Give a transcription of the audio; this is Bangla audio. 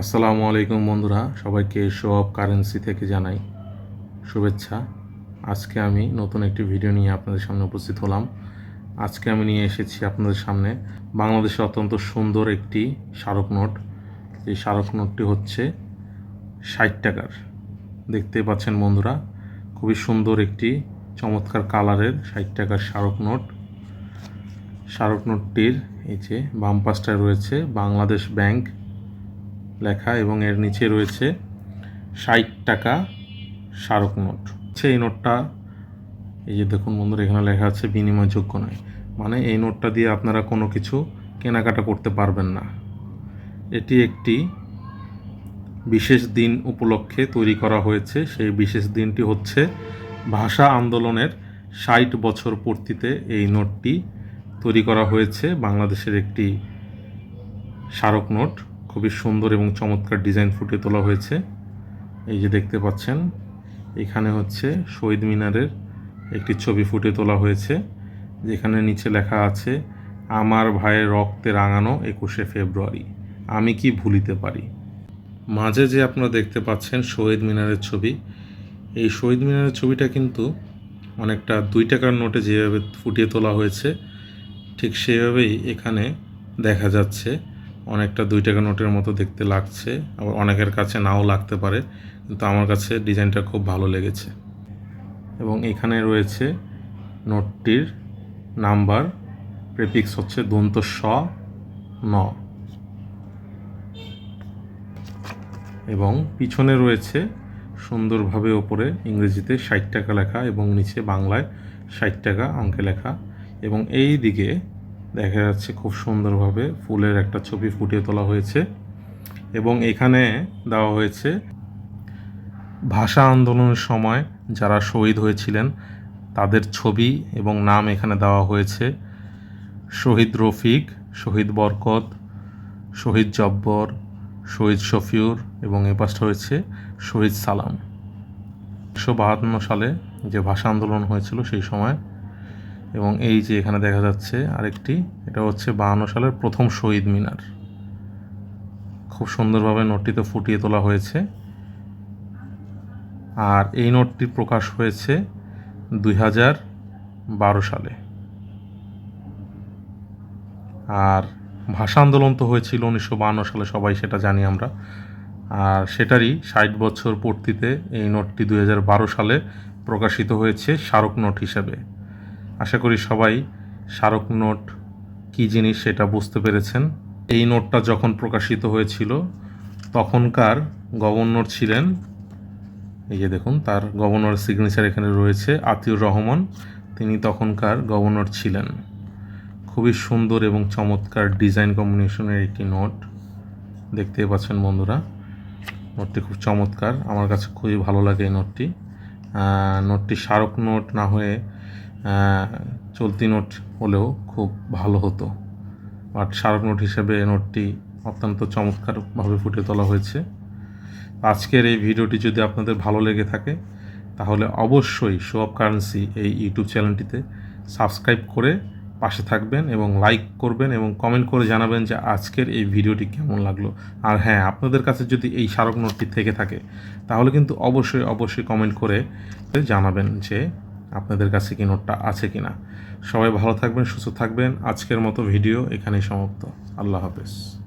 আসসালামু আলাইকুম বন্ধুরা, সবাইকে শো অফ কারেন্সি থেকে জানাই শুভেচ্ছা। আজকে আমি নতুন একটি ভিডিও নিয়ে আপনাদের সামনে উপস্থিত হলাম। আজকে আমি নিয়ে এসেছি আপনাদের সামনে বাংলাদেশের অত্যন্ত সুন্দর একটি স্মারক নোট। এই স্মারক নোটটি হচ্ছে ষাট টাকার। দেখতে পাচ্ছেন বন্ধুরা, খুবই সুন্দর একটি চমৎকার কালারের ষাট টাকার স্মারক নোট। স্মারক নোটটির এই যে বাম রয়েছে বাংলাদেশ ব্যাংক লেখা এবং এর নিচে রয়েছে ষাট টাকা স্মারক নোট। হচ্ছে এই নোটটা, এই যে দেখুন বন্ধুরা, এখানে লেখা আছে বিনিময়যোগ্য নয়। মানে এই নোটটা দিয়ে আপনারা কোনো কিছু কেনাকাটা করতে পারবেন না। এটি একটি বিশেষ দিন উপলক্ষে তৈরি করা হয়েছে। সেই বিশেষ দিনটি হচ্ছে ভাষা আন্দোলনের ষাট বছর পূর্তিতে এই নোটটি তৈরি করা হয়েছে। বাংলাদেশের একটি স্মারক নোট। খুবই সুন্দর এবং চমৎকার ডিজাইন ফুটিয়ে তোলা হয়েছে। এই যে দেখতে পাচ্ছেন, এখানে হচ্ছে শহীদ মিনারের একটি ছবি ফুটিয়ে তোলা হয়েছে, যেখানে নিচে লেখা আছে, আমার ভাইয়ের রক্তে রাঙানো একুশে ফেব্রুয়ারি। আমি কি ভুলিতে পারি? মাঝে যে আপনারা দেখতে পাচ্ছেন শহীদ মিনারের ছবি, এই শহীদ মিনারের ছবিটা কিন্তু অনেকটা দুই টাকার নোটে যেভাবে ফুটিয়ে তোলা হয়েছে, ঠিক সেভাবেই এখানে দেখা যাচ্ছে। অনেকটা দুই টাকা নোটের মতো দেখতে লাগছে। আবার অনেকের কাছে নাও লাগতে পারে, কিন্তু আমার কাছে ডিজাইনটা খুব ভালো লেগেছে। এবং এখানে রয়েছে নোটটির নাম্বার প্রেপিক্স হচ্ছে দন্ত স, ন। এবং পিছনে রয়েছে সুন্দরভাবে ওপরে ইংরেজিতে ষাট টাকা লেখা এবং নিচে বাংলায় ষাট টাকা অঙ্কে লেখা। এবং এই দিকে দেখা যাচ্ছে খুব সুন্দরভাবে ফুলের একটা ছবি ফুটিয়ে তোলা হয়েছে এবং এখানে দেওয়া হয়েছে, ভাষা আন্দোলনের সময় যারা শহীদ হয়েছিলেন তাদের ছবি এবং নাম এখানে দেওয়া হয়েছে, শহীদ রফিক, শহীদ বরকত, শহীদ জব্বর, শহীদ শফিউর এবং এ পাশটা হয়েছে শহীদ সালাম। উনিশশো বাহান্ন সালে যে ভাষা আন্দোলন হয়েছিল সেই সময় এবং এই যে এখানে দেখা যাচ্ছে আরেকটি, এটা হচ্ছে বাহান্ন সালের প্রথম শহীদ মিনার। খুব সুন্দরভাবে নোটটিতে ফুটিয়ে তোলা হয়েছে। আর এই নোটটি প্রকাশ হয়েছে দুই হাজার বারো সালে। আর ভাষা আন্দোলন তো হয়েছিল উনিশশো বাহান্ন সালে, সবাই সেটা জানি আমরা। আর সেটারই ষাট বছর পূর্তিতে এই নোটটি দুই হাজার বারো সালে প্রকাশিত হয়েছে স্মারক নোট হিসেবে। আশা করি সবাই স্মারক নোট কী জিনিস সেটা বুঝতে পেরেছেন। এই নোটটা যখন প্রকাশিত হয়েছিল, তখনকার গভর্নর ছিলেন, এই যে দেখুন, তার গভর্নর সিগনেচার এখানে রয়েছে, আতিউর রহমান। তিনি তখনকার গভর্নর ছিলেন। খুবই সুন্দর এবং চমৎকার ডিজাইন কম্বিনেশনের একটি নোট দেখতেই পাচ্ছেন বন্ধুরা। নোটটি খুব চমৎকার। আমার কাছে খুবই ভালো লাগে এই নোটটি। নোটটি স্মারক নোট না হয়ে চলতি নোট হলেও খুব ভালো হতো। বাট স্মারক নোট হিসেবে নোটটি অত্যন্ত চমৎকারভাবে ফুটে তোলা হয়েছে। আজকের এই ভিডিওটি যদি আপনাদের ভালো লেগে থাকে, তাহলে অবশ্যই শো অফ কারেন্সি এই ইউটিউব চ্যানেলটিতে সাবস্ক্রাইব করে পাশে থাকবেন এবং লাইক করবেন এবং কমেন্ট করে জানাবেন যে আজকের এই ভিডিওটি কেমন লাগল। আর হ্যাঁ আপনাদের কাছে যদি এই স্মারক নোটটি থেকে থাকে, তাহলে কিন্তু অবশ্যই অবশ্যই কমেন্ট করে জানাবেন যে আপনাদের কাছে কি নোটটা আছে কি না সবাই ভালো থাকবেন, সুস্থ থাকবেন। আজকের মতো ভিডিও এখানেই সমাপ্ত। আল্লাহ হাফেজ।